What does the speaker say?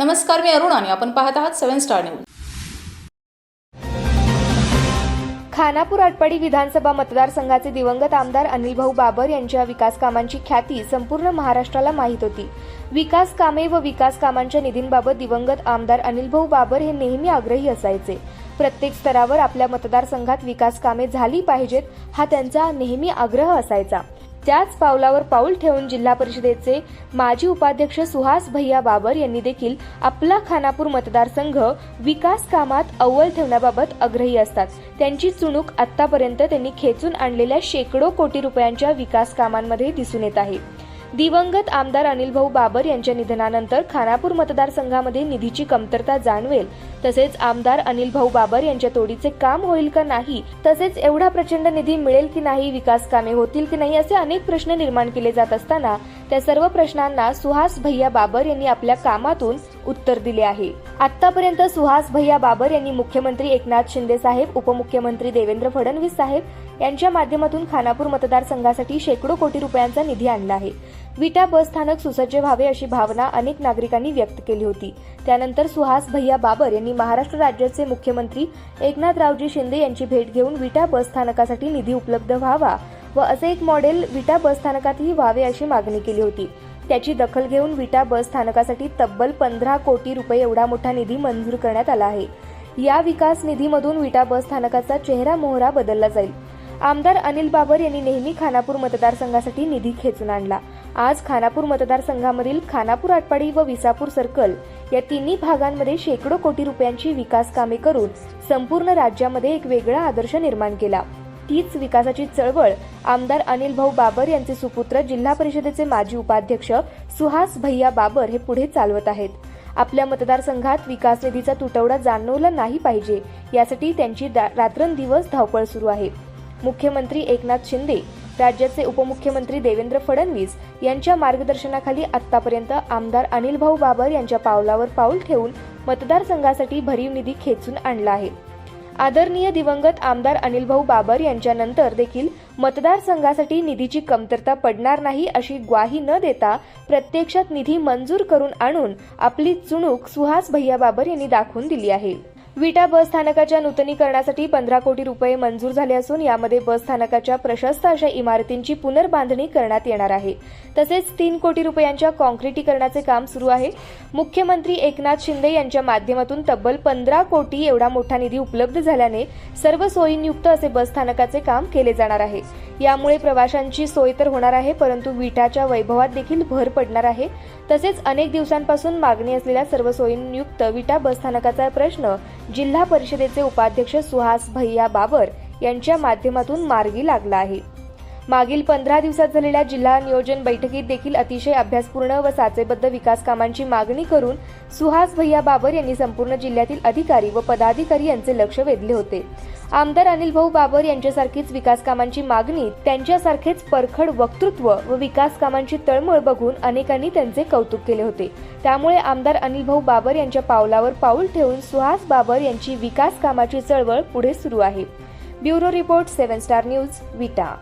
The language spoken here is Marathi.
नमस्कार मी अरुण आणि आपण पाहत आहात seven star news. Khanapur Atpadi विधानसभा मतदारसंघाचे दिवंगत आमदार अनिल भाऊ बाबर यांच्या विकास कामांची ख्याती संपूर्ण महाराष्ट्राला माहीत होती. विकास कामे व विकास कामांच्या निधींबाबत दिवंगत आमदार अनिल भाऊ बाबर हे नेहमी आग्रही असायचे. प्रत्येक स्तरावर आपल्या मतदारसंघात विकास कामे झाली पाहिजेत हा त्यांचा नेहमी आग्रह असायचा. त्याच पावलावर पाऊल ठेवून जिल्हा परिषदेचे माजी उपाध्यक्ष सुहास भैया बाबर यांनी देखील आपला खानापूर मतदारसंघ विकास कामात अव्वल ठेवण्याबाबत आग्रही असतात. त्यांची चुणूक आतापर्यंत त्यांनी खेचून आणलेल्या शेकडो कोटी रुपयांच्या विकास कामांमध्ये दिसून येत आहे. दिवंगत आमदार अनिल भाऊ बाबर यांच्या निधनानंतर खानापूर मतदारसंघामध्ये निधीची कमतरता जाणवेल. तसेच आमदार अनिल भाऊ बाबर यांच्या तोडीचे काम होईल का नाही तसेच एवढा प्रचंड निधी मिळेल की नाही विकास कामे होतील की नाही असे अनेक प्रश्न निर्माण केले जात असताना त्या सर्व प्रश्नांना सुहास भैया बाबर यांनी आपल्या कामातून उत्तर दिले आहे. आतापर्यंत सुहास भैया बाबर यांनी मुख्यमंत्री एकनाथ शिंदे साहेब उपमुख्यमंत्री देवेंद्र फडणवीस साहेब यांच्या माध्यमातून खानापूर मतदारसंघासाठी शेकडो कोटी रुपयांचा निधी आणला आहे. विटा बस स्थानक सुसज्ज व्हावे अशी भावना अनेक नागरिकांनी व्यक्त केली होती. त्यानंतर सुहास भैया बाबर यांनी महाराष्ट्र राज्याचे मुख्यमंत्री एकनाथरावजी शिंदे यांची भेट घेऊन विटा बस स्थानकासाठी निधी उपलब्ध व्हावा व असे एक मॉडेल विटा बस स्थानकातही व्हावे अशी मागणी केली होती. त्याची दखल घेऊन विटा बस स्थानकासाठी तब्बल पंधरा कोटी रुपये एवढा मोठा निधी मंजूर करण्यात आला आहे. या विकास निधीमधून विटा बस स्थानकाचा चेहरा मोहरा बदलला जाईल. आमदार अनिल बाबर यांनी नेहमी खानापूर मतदारसंघासाठी निधी खेचून आणला. आज खानापूर मतदारसंघामधील खानापूर आटपाडी व विसापूर सर्कल या तिन्ही भागांमध्ये शेकडो कोटी रुपयांची विकास कामे करून संपूर्ण राज्यामध्ये एक वेगळा आदर्श निर्माण केला. तीच विकासाची चळवळ आमदार अनिल भाऊ बाबर यांचे सुपुत्र जिल्हा परिषदेचे माजी उपाध्यक्ष सुहास भैया बाबर हे पुढे चालवत आहेत. आपल्या मतदारसंघात विकास निधीचा तुटवडा जाणवला नाही पाहिजे यासाठी त्यांची दा- रात्रंदिवस धावपळ सुरू आहे. मुख्यमंत्री एकनाथ शिंदे राज्याचे उपमुख्यमंत्री देवेंद्र फडणवीस यांच्या मार्गदर्शनाखाली आतापर्यंत आमदार अनिल भाऊ बाबर यांच्या पावलावर पाऊल ठेवून मतदारसंघासाठी भरीव निधी खेचून आणला आहे. आदरणीय दिवंगत आमदार अनिल भाऊ बाबर यांच्यानंतर देखील मतदारसंघासाठी निधीची कमतरता पडणार नाही अशी ग्वाही न देता प्रत्यक्षात निधी मंजूर करून आणून आपली चुणूक सुहास भैया बाबर यांनी दाखवून दिली आहे. विटा बस स्थानकाच्या नूतनीकरणासाठी पंधरा कोटी रुपये मंजूर झाले असून यामध्ये बस स्थानकाच्या प्रशस्त अशा इमारतींची पुनर्बांधणी करण्यात येणार आहे. तसेच तीन कोटी रुपयांच्या कॉन्क्रिटीकरणाचे काम सुरू आहे. मुख्यमंत्री एकनाथ शिंदे यांच्या माध्यमातून तब्बल पंधरा कोटी एवढा मोठा निधी उपलब्ध झाल्याने सर्व सोयींयुक्त असे बस स्थानकाचे काम केले जाणार आहे. यामुळे प्रवाशांची सोय तर होणार आहे परंतु विटाच्या वैभवात देखील भर पडणार आहे. तसेच अनेक दिवसांपासून मागणी असलेल्या सर्व सोयींयुक्त विटा बसस्थानकाचा प्रश्न जिल्हा परिषदेचे उपाध्यक्ष सुहास भैया बाबर यांच्या माध्यमातून मार्गी लागला आहे. मागील पंधरा दिवसात झालेल्या जिल्हा नियोजन बैठकीत देखील अतिशय अभ्यासपूर्ण व साचेबद्ध विकास कामांची मागणी करून सुहास भैया बाबर यांनी संपूर्ण जिल्ह्यातील अधिकारी व पदाधिकारी यांचे लक्ष वेधले होते. आमदार अनिल भाऊ बाबर यांच्यासारखीच विकास कामांची मागणी त्यांच्यासारखेच परखड वक्तृत्व व विकास कामांची तळमळ बघून अनेकांनी त्यांचे कौतुक केले होते. त्यामुळे आमदार अनिल भाऊ बाबर यांच्या पावलावर पाऊल ठेवून सुहास बाबर यांची विकास कामाची चळवळ पुढे सुरू आहे. Bureau report seven star news Vita.